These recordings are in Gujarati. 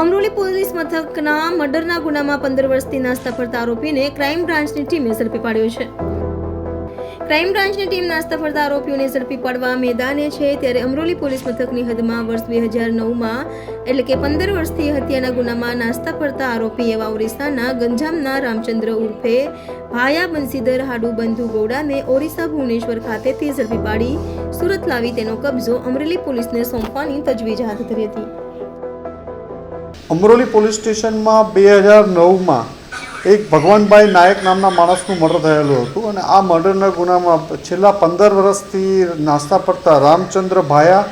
અમરોલી પોલીસ મથકના મર્ડરના ગુનામાં પંદર વર્ષથી નાસ્તા ફરતા આરોપીને ક્રાઇમ બ્રાન્ચની ટીમે ઝડપી પાડ્યો છે. ક્રાઇમ બ્રાન્ચની ટીમ નાસ્તા ફરતા આરોપીઓને ઝડપી પાડવા મેદાને છે ત્યારે અમરોલી પોલીસ મથકની હદમાં વર્ષ બે હજાર નવમાં એટલે કે પંદર વર્ષથી હત્યાના ગુનામાં નાસ્તા ફરતા આરોપી એવા ઓરિસ્સાના ગંજામના રામચંદ્ર ઉર્ફે ભાયા બંસીધર હાડુ બંધુ ગૌડાને ઓરિસ્સા ભુવનેશ્વર ખાતેથી ઝડપી પાડી સુરત લાવી તેનો કબજો અમરેલી પોલીસને સોંપવાની તજવીજ હાથ ધરી હતી. અમરોલી પોલીસ સ્ટેશનમાં બે હજાર નવમાં એક ભગવાનભાઈ નાયક નામના માણસનું મર્ડર થયેલું હતું અને આ મર્ડરના ગુનામાં છેલ્લા પંદર વર્ષથી નાસ્તા પડતા રામચંદ્ર ભાયા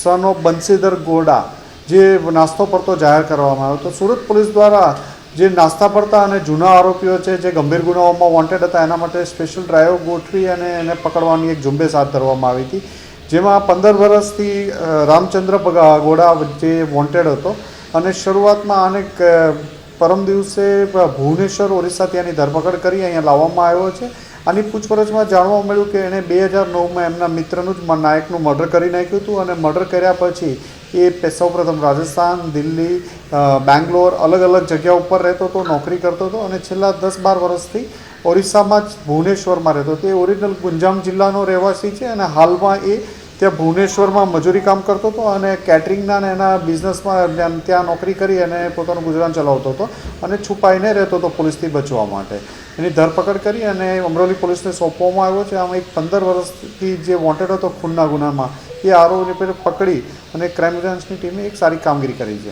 સન ઓફ બંસીધર ગોડા, જે નાસ્તો પડતો જાહેર કરવામાં આવ્યો. હતો સુરત પોલીસ દ્વારા જે નાસ્તા પડતા અને જૂના આરોપીઓ છે, જે ગંભીર ગુનાઓમાં વોન્ટેડ હતા, એના માટે સ્પેશિયલ ડ્રાઈવ ગોઠવી અને એને પકડવાની એક ઝુંબેશ હાથ ધરવામાં આવી હતી. જેમાં પંદર વર્ષથી રામચંદ્ર ગોડા જે વોન્ટેડ હતો. અને શરૂઆતમાં આને પરમ દિવસે ભુવનેશ્વર, ઓરિસ્સા ત્યાંની ધરપકડ કરી, અહીંયા લાવવામાં આવ્યો છે. આની પૂછપરછમાં જાણવા મળ્યું કે એણે બે હજાર નવમાં એમના મિત્રનું જ નાયકનું મર્ડર કરી નાખ્યું હતું અને મર્ડર કર્યા પછી એ સૌપ્રથમ રાજસ્થાન, દિલ્હી બેંગ્લોર અલગ અલગ જગ્યા ઉપર રહેતો હતો, નોકરી કરતો હતો અને છેલ્લા દસ બાર વર્ષથી ઓરિસ્સામાં જ ભુવનેશ્વરમાં રહેતો હતો. એ ઓરિજિનલ ગુંજામ જિલ્લાનો રહેવાસી છે અને હાલમાં એ ત્યાં ભુવનેશ્વરમાં મજૂરી કામ કરતો હતો અને કેટરિંગના ને એના બિઝનેસમાં ત્યાં- નોકરી કરી અને પોતાનું ગુજરાન ચલાવતો હતો અને છુપાઈને રહેતો હતો પોલીસથી બચવા માટે. એની ધરપકડ કરી અને અમરોલી પોલીસને સોંપવામાં આવ્યો છે. આમાં એક પંદર વર્ષથી જે વોન્ટેડ હતો ખૂનના ગુનામાં, એ આરોપીને પકડી અને ક્રાઇમ બ્રાન્ચની ટીમે એક સારી કામગીરી કરી છે.